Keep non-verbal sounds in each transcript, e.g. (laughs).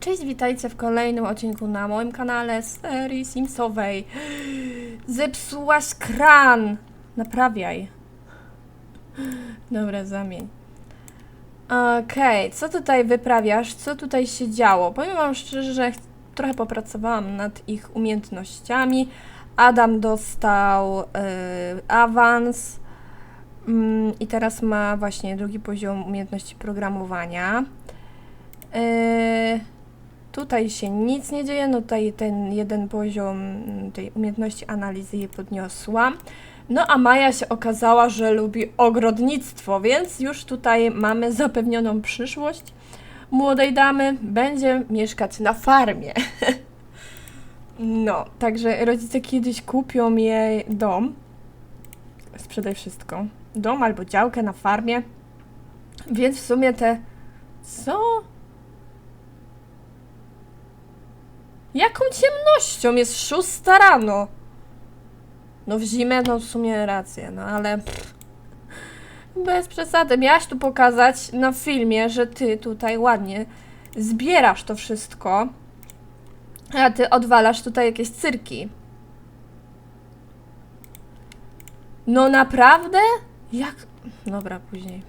Cześć, witajcie w kolejnym odcinku na moim kanale serii Simsowej. Zepsułaś kran! Naprawiaj. Dobra, zamień. Okej, co tutaj wyprawiasz? Co tutaj się działo? Powiem wam szczerze, że ch- trochę popracowałam nad ich umiejętnościami. Adam dostał y, awans mm, i teraz ma właśnie drugi poziom umiejętności programowania. Yy, tutaj się nic nie dzieje, no tutaj ten jeden poziom mm, tej umiejętności analizy je podniosłam. No a Maja się okazała, że lubi ogrodnictwo, więc już tutaj mamy zapewnioną przyszłość młodej damy. Będzie mieszkać na farmie. (laughs) No, także rodzice kiedyś kupią jej dom. Sprzedaj wszystko. Dom albo działkę na farmie. Więc w sumie te. Co? Jaką ciemnością? Jest szósta rano. No w zimę, no w sumie rację, no ale pff, bez przesady. Miałaś tu pokazać na filmie, że ty tutaj ładnie zbierasz to wszystko, a ty odwalasz tutaj jakieś cyrki. No naprawdę? Jak? Dobra, później.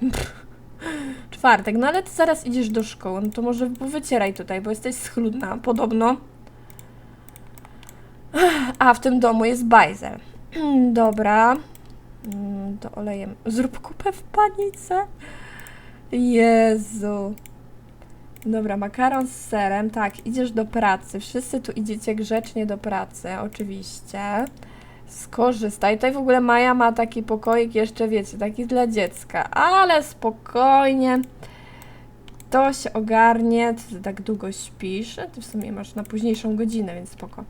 Czwartek, no ale ty zaraz idziesz do szkoły, no to może wycieraj tutaj, bo jesteś schludna, podobno. A w tym domu jest bajzel. (clears throat) Dobra. Mm, To olejem. Zrób kupę w panice. Jezu. Dobra, makaron z serem. Tak, idziesz do pracy. Wszyscy tu idziecie grzecznie do pracy, oczywiście. Skorzystaj. Tutaj w ogóle Maja ma taki pokoik jeszcze, wiecie, taki dla dziecka. Ale spokojnie. To się ogarnie. Ty tak długo śpisz. Ty w sumie masz na późniejszą godzinę, więc spoko.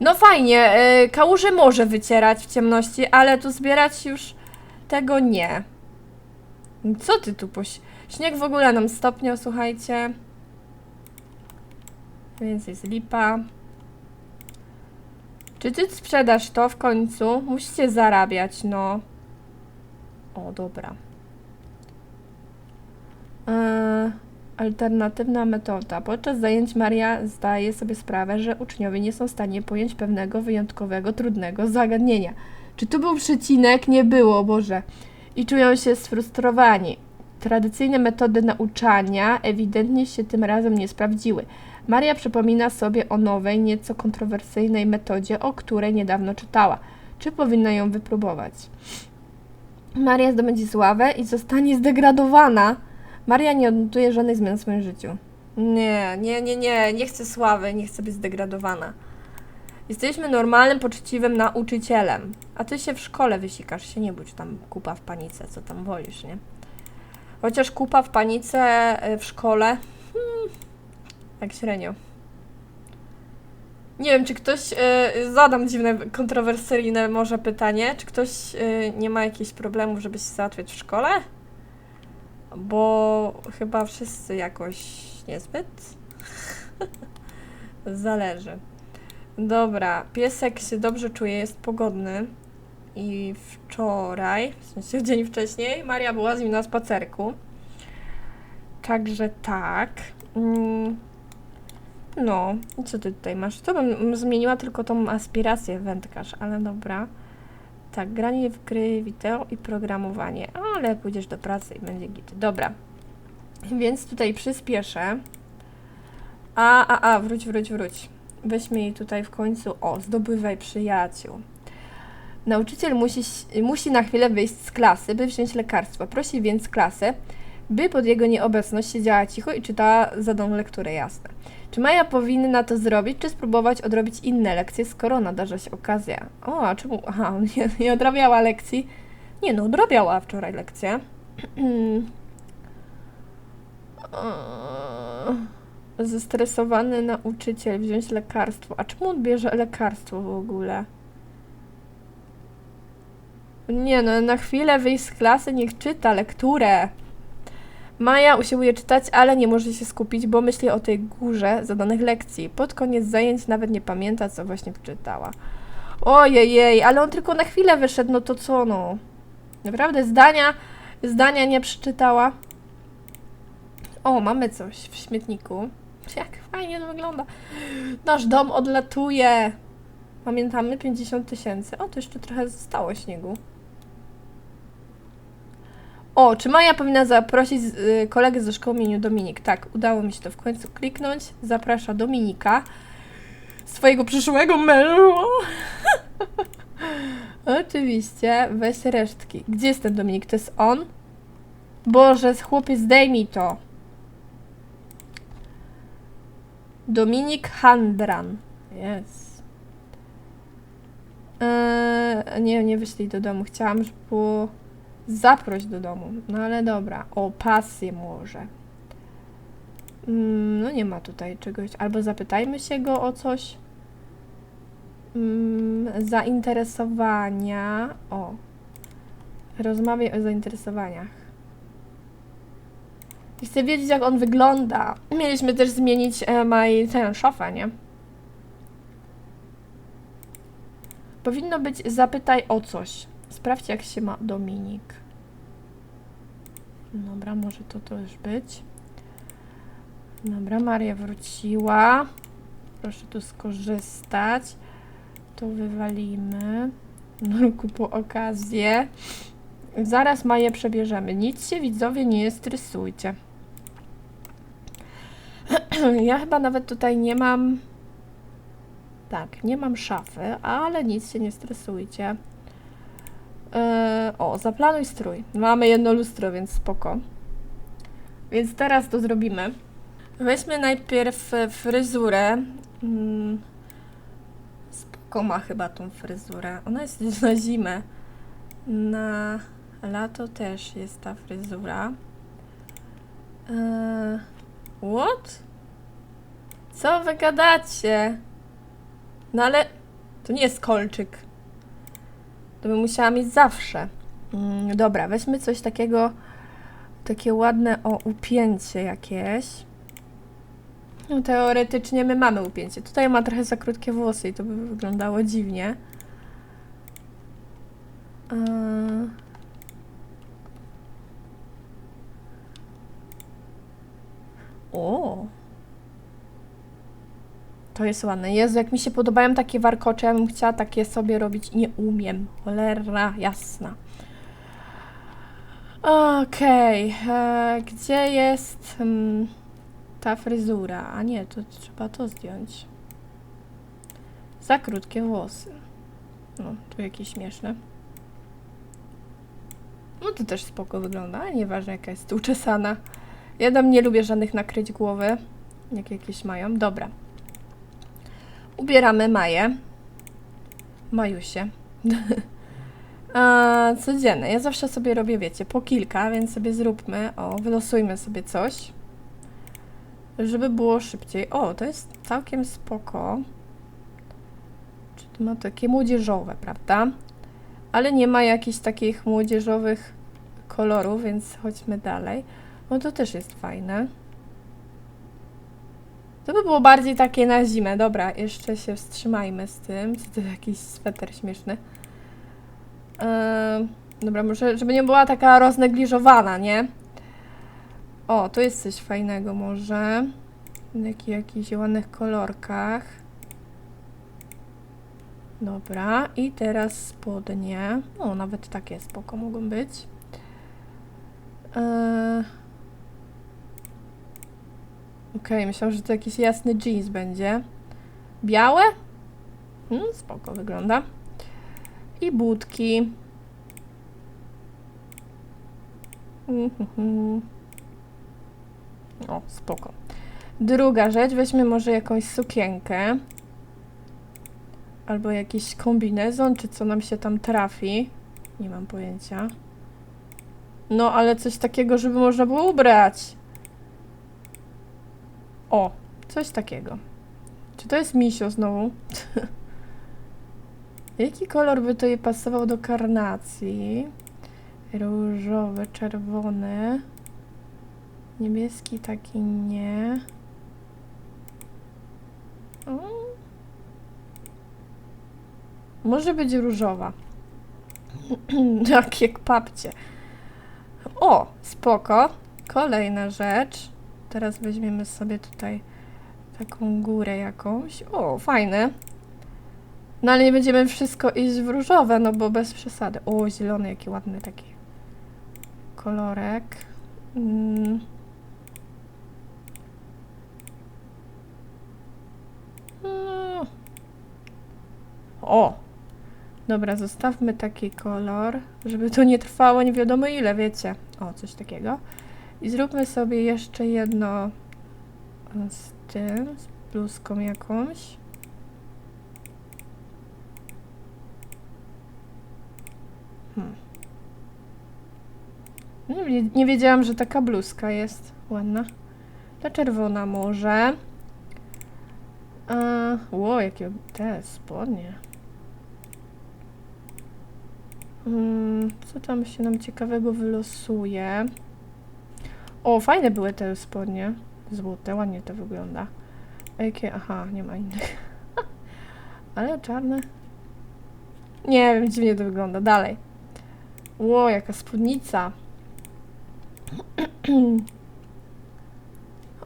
No fajnie, y, kałuże może wycierać w ciemności, ale tu zbierać już tego nie. Co ty tu poś... Śnieg w ogóle nam stopniał, słuchajcie. Więc jest lipa. Czy ty sprzedasz to w końcu? Musicie zarabiać, no. O, dobra. Eee, alternatywna metoda. Podczas zajęć Maria zdaje sobie sprawę, że uczniowie nie są w stanie pojąć pewnego wyjątkowego, trudnego zagadnienia. Czy tu był przecinek? Nie było, Boże. I czują się sfrustrowani. Tradycyjne metody nauczania ewidentnie się tym razem nie sprawdziły. Maria przypomina sobie o nowej, nieco kontrowersyjnej metodzie, o której niedawno czytała. Czy powinna ją wypróbować? Maria zdobędzie sławę i zostanie zdegradowana. Maria nie odnotuje żadnych zmian w swoim życiu. Nie, nie, nie, nie, nie chcę sławy, nie chcę być zdegradowana. Jesteśmy normalnym, poczciwym nauczycielem. A ty się w szkole wysikasz, się nie budź tam kupa w panice, co tam wolisz, nie? Chociaż kupa w panice y, w szkole, hmm, tak średnio. Nie wiem, czy ktoś, y, zadam dziwne, kontrowersyjne może pytanie, czy ktoś y, nie ma jakichś problemów, żeby się załatwiać w szkole? Bo chyba wszyscy jakoś niezbyt. (laughs) Zależy. Dobra, piesek się dobrze czuje, jest pogodny. I wczoraj, w sensie dzień wcześniej, Maria była z nim na spacerku. Także tak. Mm. No, i co ty tutaj masz? To bym zmieniła tylko tą aspirację wędkarz, ale dobra. Tak, granie w gry wideo i programowanie, ale pójdziesz do pracy i będzie git. Dobra, więc tutaj przyspieszę. A, a, a, wróć, wróć, wróć. Weźmy jej tutaj w końcu, o, zdobywaj przyjaciół. Nauczyciel musi, musi na chwilę wyjść z klasy, by wziąć lekarstwo. Prosi więc klasę, by pod jego nieobecność siedziała cicho i czytała zadaną lekturę jasne. Czy Maja powinna to zrobić, czy spróbować odrobić inne lekcje, skoro nadarza się okazja? O, a czemu? Aha, (laughs) nie, nie odrabiała lekcji. Nie no, odrabiała wczoraj lekcję. (clears throat) Zestresowany nauczyciel wziąć lekarstwo. A czemu on bierze lekarstwo w ogóle? Nie no, na chwilę wyjść z klasy, niech czyta lekturę. Maja usiłuje czytać, ale nie może się skupić, bo myśli o tej górze zadanych lekcji. Pod koniec zajęć nawet nie pamięta, co właśnie wczytała. Ojej, ale on tylko na chwilę wyszedł, no to co no? Naprawdę zdania, zdania nie przeczytała. O, mamy coś w śmietniku. Jak fajnie to wygląda. Nasz dom odlatuje. Pamiętamy 50 tysięcy. O, to jeszcze trochę zostało śniegu. O, czy Maja powinna zaprosić y, kolegę ze szkoły imieniu Dominik? Tak, udało mi się to w końcu kliknąć. Zaprasza Dominika, swojego przyszłego męża. (laughs) Oczywiście, weź resztki. Gdzie jest ten Dominik? To jest on? Boże, chłopiec, zdejmij to. Dominik Handran. Jest. Eee, nie, nie wyszli do domu. Chciałam, żeby było zaproś do domu. No ale dobra. O, pasję może. Mm, no nie ma tutaj czegoś. Albo zapytajmy się go o coś. Mm, zainteresowania. O. Rozmawiaj o zainteresowaniach. Chcę wiedzieć, jak on wygląda. Mieliśmy też zmienić e, maj, szafę, nie? Powinno być zapytaj o coś. Sprawdź, jak się ma Dominik. Dobra, może to to już być. Dobra, Maria wróciła. Proszę tu skorzystać. To wywalimy. No, po okazję. Zaraz Maję przebierzemy. Nic się widzowie nie stresujcie. (clears throat) Ja chyba nawet tutaj nie mam. Tak, nie mam szafy, ale nic się nie stresujcie. Yy, o, zaplanuj strój. Mamy jedno lustro, więc spoko. Więc teraz to zrobimy. Weźmy najpierw e, fryzurę. Mm, spoko ma chyba tą fryzurę. Ona jest (laughs) na zimę. Na lato też jest ta fryzura. Eee, what? Co wy gadacie? No ale to nie jest kolczyk. To bym musiała mieć zawsze. Mm, dobra, weźmy coś takiego, takie ładne o upięcie jakieś. No teoretycznie my mamy upięcie. Tutaj ma trochę za krótkie włosy i to by wyglądało dziwnie. Eee. O. To jest ładne. Jezu, jak mi się podobają takie warkocze, ja bym chciała takie sobie robić i nie umiem. Cholera, jasna. Okej, e, gdzie jest mm, ta fryzura? A nie, to trzeba to zdjąć. Za krótkie włosy. No, tu jakieś śmieszne. No to też spoko wygląda, ale nieważne jaka jest uczesana. Ja tam nie lubię żadnych nakryć głowy, jak jakieś mają. Dobra. Ubieramy Maję. Majusie. (laughs) A, codzienne. Ja zawsze sobie robię, wiecie, po kilka, więc sobie zróbmy. O, wylosujmy sobie coś. Żeby było szybciej. O, to jest całkiem spoko. Czy to ma takie młodzieżowe, prawda? Ale nie ma jakichś takich młodzieżowych kolorów, więc chodźmy dalej. No to też jest fajne. To by było bardziej takie na zimę. Dobra, jeszcze się wstrzymajmy z tym. Co to jakiś sweter śmieszny. Eee, dobra, może, żeby nie była taka roznegliżowana, nie? O, tu jest coś fajnego może. Jaki, jakichś ładnych kolorkach. Dobra, i teraz spodnie. O, nawet takie spoko mogą być. Eee... Okej, myślałam, że to jakiś jasny jeans będzie. Białe? Hmm, spoko wygląda. I budki. Mhm. O, spoko. Druga rzecz, weźmy może jakąś sukienkę. Albo jakiś kombinezon, czy co nam się tam trafi. Nie mam pojęcia. No, ale coś takiego, żeby można było ubrać. O, coś takiego. Czy to jest misio znowu? (laughs) Jaki kolor by to jej pasował do karnacji? Różowy, czerwony. Niebieski taki nie. O. Może być różowa. (clears throat) tak jak papcie. O, spoko. Kolejna rzecz. Teraz weźmiemy sobie tutaj taką górę jakąś. O, fajne. No ale nie będziemy wszystko iść w różowe, no bo bez przesady. O, zielony, jaki ładny taki kolorek. Mm. No. O! Dobra, zostawmy taki kolor, żeby to nie trwało nie wiadomo ile, wiecie. O, coś takiego. I zróbmy sobie jeszcze jedno z tym, z bluzką jakąś. Hmm. Nie, wie- nie wiedziałam, że taka bluzka jest ładna. Ta czerwona może. Ło, jakie te spodnie. Mm, co tam się nam ciekawego wylosuje? O, fajne były te spodnie. Złote, ładnie to wygląda. Jakie? Aha, nie ma innych. (laughs) Ale czarne. Nie wiem, dziwnie to wygląda. Dalej. Ło, jaka spódnica. (clears throat)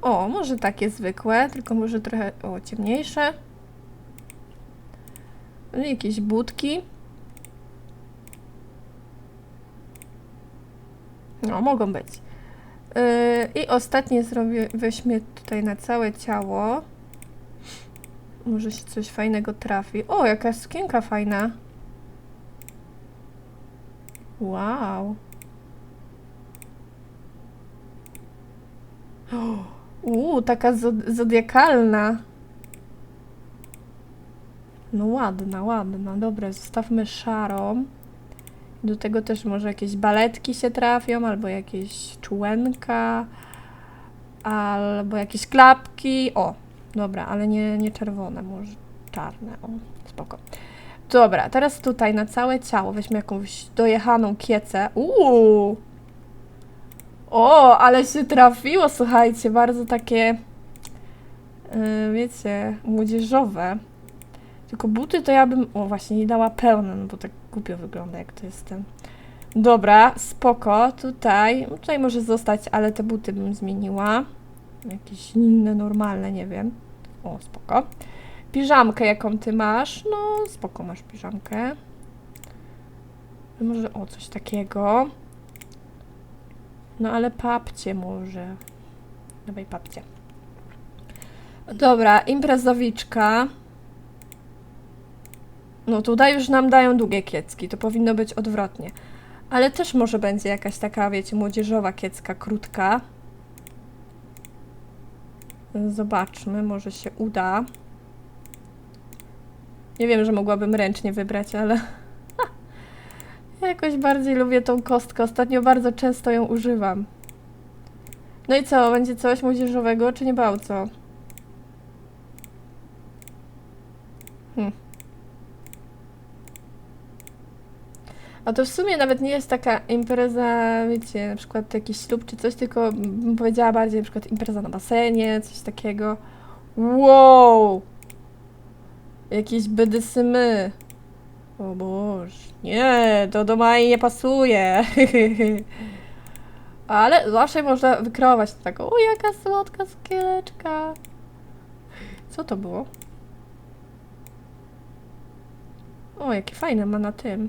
O, może takie zwykłe, tylko może trochę o, ciemniejsze. Jakieś budki. No, mogą być. Yy, I ostatnie zrobię, weźmie tutaj na całe ciało. Może się coś fajnego trafi. O, jaka sukienka fajna. Wow. (gasps) Uuu, taka zod- zodiakalna. No ładna, ładna. Dobra, zostawmy szarą. Do tego też może jakieś baletki się trafią, albo jakieś czułenka, albo jakieś klapki. O, dobra, ale nie, nie czerwone, może czarne. O, spoko. Dobra, teraz tutaj na całe ciało weźmy jakąś dojechaną kiecę. Uuu! O, ale się trafiło, słuchajcie, bardzo takie, yy, wiecie, młodzieżowe. Tylko buty to ja bym, o właśnie, nie dała pełne, no bo tak głupio wygląda, jak to jest ten. Dobra, spoko, tutaj, no tutaj może zostać, ale te buty bym zmieniła. Jakieś inne, normalne, nie wiem. O, spoko. Piżamkę, jaką ty masz? No, spoko, masz piżamkę. Może, o, coś takiego. No, ale papcie może. Dawaj papcie. Dobra, imprezowiczka. No tutaj już nam dają długie kiecki, to powinno być odwrotnie. Ale też może będzie jakaś taka, wiecie, młodzieżowa kiecka, krótka. Zobaczmy, może się uda. Nie wiem, że mogłabym ręcznie wybrać, ale (laughs) jakoś bardziej lubię tą kostkę. Ostatnio bardzo często ją używam. No i co, będzie coś młodzieżowego, czy nie bałco? Hmm. A to w sumie nawet nie jest taka impreza, wiecie, na przykład jakiś ślub czy coś, tylko bym powiedziała bardziej na przykład impreza na basenie, coś takiego. Wow! Jakieś bydysymy. O Boże. Nie, to do Mai nie pasuje. (laughs) Ale zawsze można wykreować taką, o jaka słodka skieleczka. Co to było? O, jakie fajne ma na tym.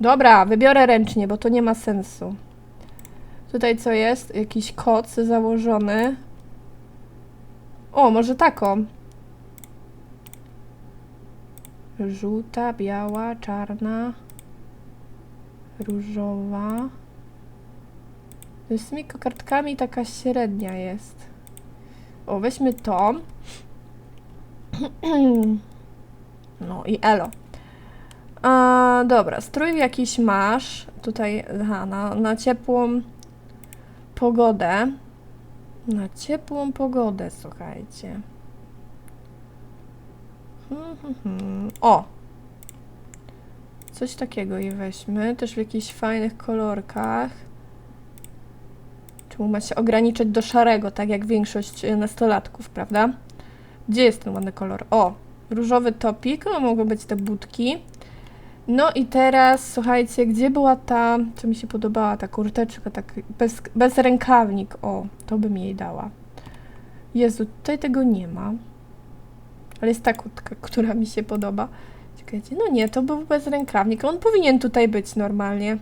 Dobra, wybiorę ręcznie, bo to nie ma sensu. Tutaj co jest? Jakiś koc założony. O, może taką. Żółta, biała, czarna, różowa. Z tymi kokardkami taka średnia jest. O, weźmy to. (clears throat) No i elo. A, dobra, strój jakiś masz. Tutaj, aha, na, na ciepłą pogodę. Na ciepłą pogodę, słuchajcie. Hmm, hmm, hmm. O! Coś takiego i weźmy. Też w jakichś fajnych kolorkach. Czemu ma się ograniczyć do szarego, tak jak większość e, nastolatków, prawda? Gdzie jest ten ładny kolor? O! Różowy topik, no mogą być te budki. No i teraz, słuchajcie, gdzie była ta, co mi się podobała, ta kurteczka, tak bez, bez rękawnik, o, to bym jej dała. Jezu, tutaj tego nie ma. Ale jest ta kutka, która mi się podoba. Czekajcie, no nie, to był bezrękawnik. On powinien tutaj być normalnie.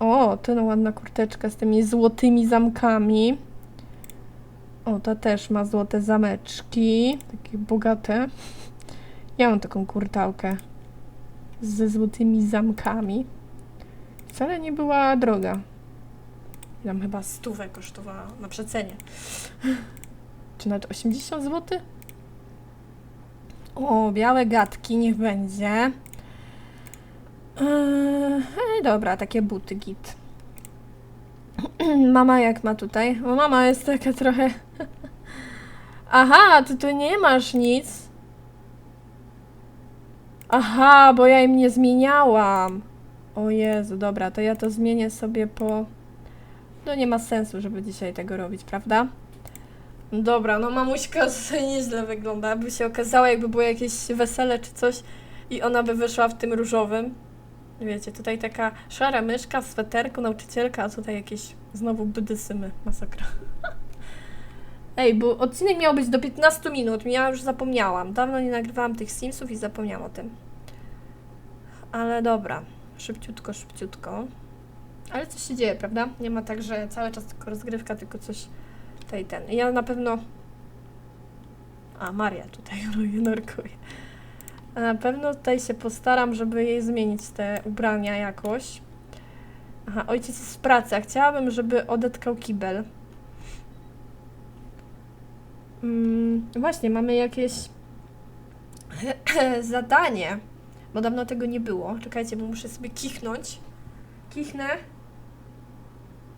O, to ładna kurteczka z tymi złotymi zamkami. O, ta też ma złote zameczki. Takie bogate. Ja mam taką kurtałkę ze złotymi zamkami. Wcale nie była droga. Tam chyba stówę kosztowała na przecenie. Czy nawet 80 zł? O, białe gadki, niech będzie. Eee, dobra, takie buty git. (clears throat) Mama jak ma tutaj? O, mama jest taka trochę... (laughs) Aha, ty tu nie masz nic. Aha, bo ja im nie zmieniałam. O Jezu, dobra, to ja to zmienię sobie po... No nie ma sensu, żeby dzisiaj tego robić, prawda? Dobra, no mamuśka (laughs) nieźle wygląda. By się okazało, jakby było jakieś wesele czy coś i ona by wyszła w tym różowym. Wiecie, tutaj taka szara myszka sweterku, nauczycielka, a tutaj jakieś znowu bydysymy. Masakra. Ej, bo odcinek miał być do 15 minut, ja już zapomniałam. Dawno nie nagrywałam tych Simsów i zapomniałam o tym. Ale dobra, szybciutko, szybciutko. Ale coś się dzieje, prawda? Nie ma tak, że cały czas tylko rozgrywka, tylko coś tutaj ten. Ja na pewno... A, Maria tutaj (laughs) nurkuje. Na pewno tutaj się postaram, żeby jej zmienić te ubrania jakoś. Aha, ojciec jest w pracy, a chciałabym, żeby odetkał kibel. Mm, właśnie, mamy jakieś (clears throat) zadanie, bo dawno tego nie było. Czekajcie, bo muszę sobie kichnąć. Kichnę.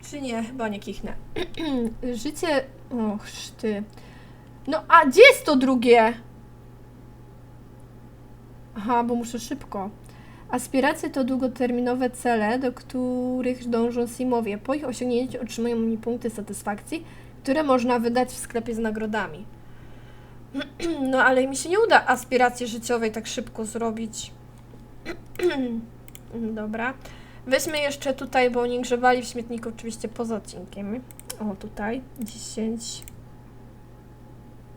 Czy nie? Chyba nie kichnę. (clears throat) Życie... Och, ty. No, a gdzie jest to drugie? Aha, bo muszę szybko. Aspiracje to długoterminowe cele, do których dążą Simowie. Po ich osiągnięciu otrzymują oni punkty satysfakcji, które można wydać w sklepie z nagrodami. (clears throat) No ale mi się nie uda aspiracji życiowej tak szybko zrobić. (clears throat) Dobra. Weźmy jeszcze tutaj, bo oni grzewali w śmietniku oczywiście poza odcinkiem. O, tutaj 10.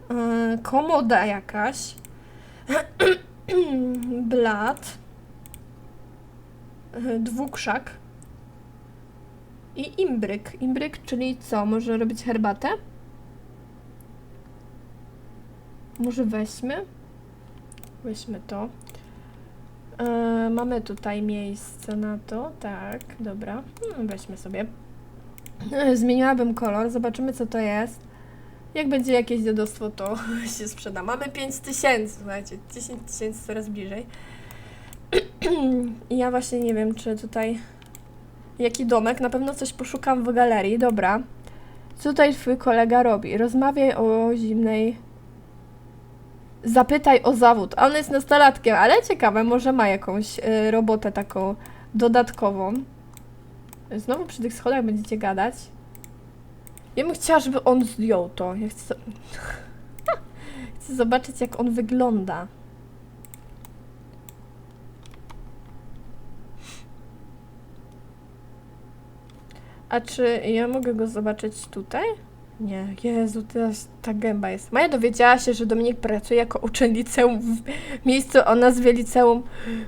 Yy, komoda jakaś. (clears throat) Blat. Yy, dwukrzak. I imbryk. Imbryk, czyli co? Może robić herbatę? Może weźmy? Weźmy to. E, mamy tutaj miejsce na to, tak, dobra. Hmm, weźmy sobie. E, zmieniłabym kolor, zobaczymy co to jest. Jak będzie jakieś dziadostwo, to (laughs) się sprzeda. Mamy 5000, słuchajcie, 10 tysięcy coraz bliżej. (clears throat) I ja właśnie nie wiem, czy tutaj... Jaki domek? Na pewno coś poszukam w galerii, dobra. Co tutaj twój kolega robi? Rozmawiaj o zimnej zapytaj o zawód. A on jest nastolatkiem, ale ciekawe, może ma jakąś y, robotę taką dodatkową. Znowu przy tych schodach będziecie gadać. Ja bym chciała, żeby on zdjął to. Ja chcę, (laughs) chcę zobaczyć, jak on wygląda. A czy ja mogę go zobaczyć tutaj? Nie, Jezu, teraz ta gęba jest. Maja dowiedziała się, że Dominik pracuje jako uczeń liceum w miejscu o nazwie liceum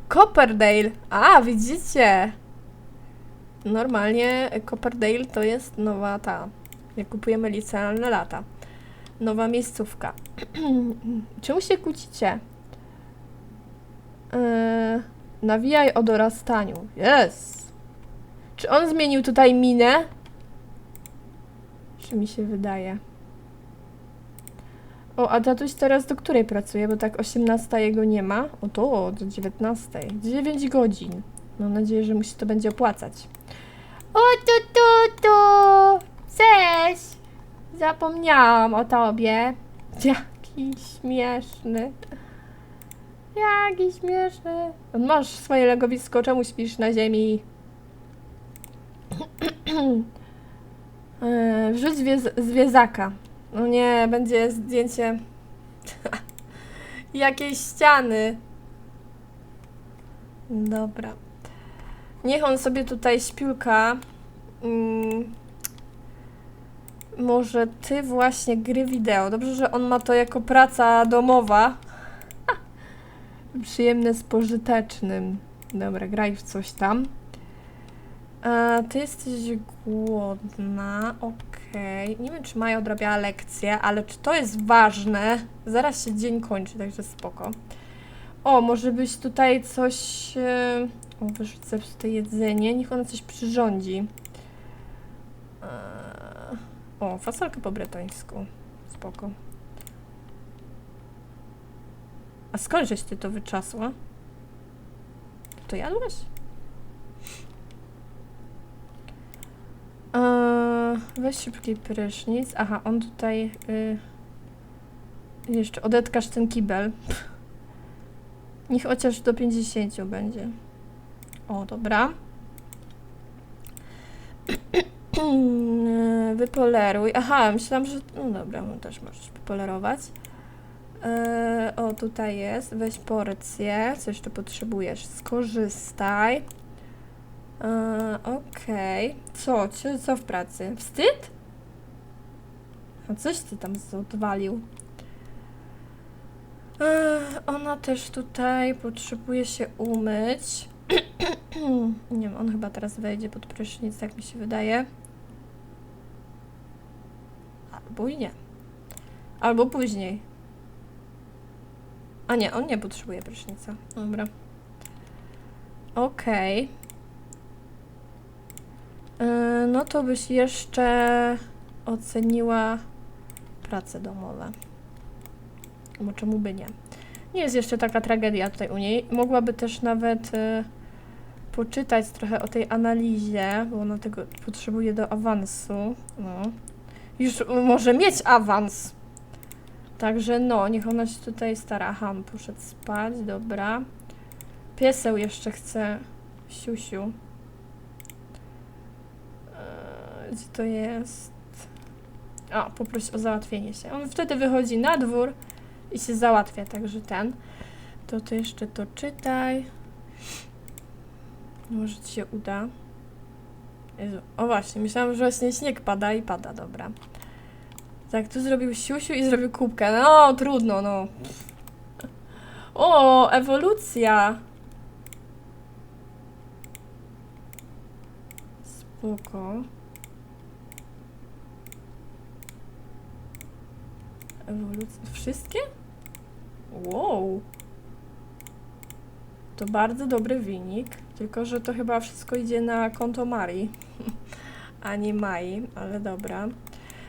Copperdale. A, widzicie? Normalnie Copperdale to jest nowa ta, jak kupujemy licealne lata. Nowa miejscówka. (clears throat) Czemu się kłócicie? Yy, nawijaj o dorastaniu. Jest. Czy on zmienił tutaj minę? Czy mi się wydaje? O, a tatuś teraz do której pracuje? Bo tak 18 jego nie ma. O to, do 19. 9 godzin. Mam nadzieję, że mu się to będzie opłacać. O, tu, tu, tu! Cześć! Zapomniałam o tobie. Jaki śmieszny. Jaki śmieszny. Masz swoje legowisko, czemu śpisz na ziemi? Yy, wrzuć zwiez- zwiezaka. No nie, będzie zdjęcie (laughs) jakiejś ściany. Dobra. Niech on sobie tutaj śpiulka. Mm. Może ty właśnie gry wideo. Dobrze, że on ma to jako praca domowa. (laughs) Przyjemne z pożytecznym. Dobra, graj w coś tam. E, ty jesteś głodna, okej. Nie wiem, czy Maja odrabiała lekcję, ale czy to jest ważne? Zaraz się dzień kończy, także spoko. O, może być tutaj coś... E, o, wyrzucę zepsute jedzenie, niech ona coś przyrządzi. E, o, fasolkę po bretońsku. Spoko. A skąd żeś ty to wyczasła? To jadłaś? Eee, weź szybki prysznic. Aha, on tutaj... Y, jeszcze odetkasz ten kibel. (laughs) Niech chociaż do 50 będzie. O, dobra. (clears throat) Wypoleruj. Aha, myślałam, że... No dobra, też możesz wypolerować. Eee, o, tutaj jest. Weź porcję. Co jeszcze potrzebujesz? Skorzystaj. Eee, Okej. Co? Co? W pracy? Wstyd? A coś ty tam odwalił. Eee, ona też tutaj potrzebuje się umyć. (clears throat) Nie wiem, on chyba teraz wejdzie pod prysznic, tak mi się wydaje. Albo i nie. Albo później. A nie, on nie potrzebuje prysznica. Dobra. Okej. Yy, No to byś jeszcze oceniła prace domowe. Bo czemu by nie? Nie jest jeszcze taka tragedia tutaj u niej. Mogłaby też nawet y, poczytać trochę o tej analizie, bo ona tego potrzebuje do awansu. No. Już może mieć awans. Także no, niech ona się tutaj stara. On poszedł spać, dobra. Pieseł jeszcze chce siusiu. Eee, Gdzie to jest? A, poproś o załatwienie się. On wtedy wychodzi na dwór i się załatwia, także ten. To ty jeszcze to czytaj. Może ci się uda. Jezu. O właśnie, myślałam, że właśnie śnieg pada i pada, dobra. Tak, tu zrobił siusiu i zrobił kubkę. No, trudno, no. O, ewolucja. Spoko. Wszystkie? Wow. To bardzo dobry wynik. Tylko, że to chyba wszystko idzie na konto Marii, (laughs) a nie Mai, ale dobra.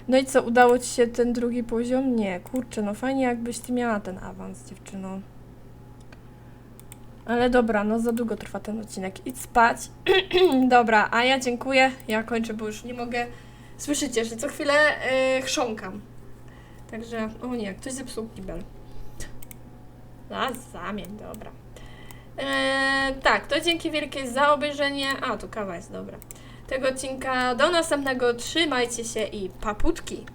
No i co, udało ci się ten drugi poziom? Nie, kurczę, no fajnie jakbyś ty miała ten awans, dziewczyno. Ale dobra, no za długo trwa ten odcinek. Idź spać. (clears throat) dobra, a ja dziękuję. Ja kończę, bo już nie mogę. Słyszycie, że co chwilę yy, chrząkam. Także, o nie, ktoś zepsuł kibel. A, zamień, dobra. Eee, tak, to dzięki wielkie za obejrzenie. A, tu kawa jest dobra. Tego odcinka. Do następnego. Trzymajcie się i paputki.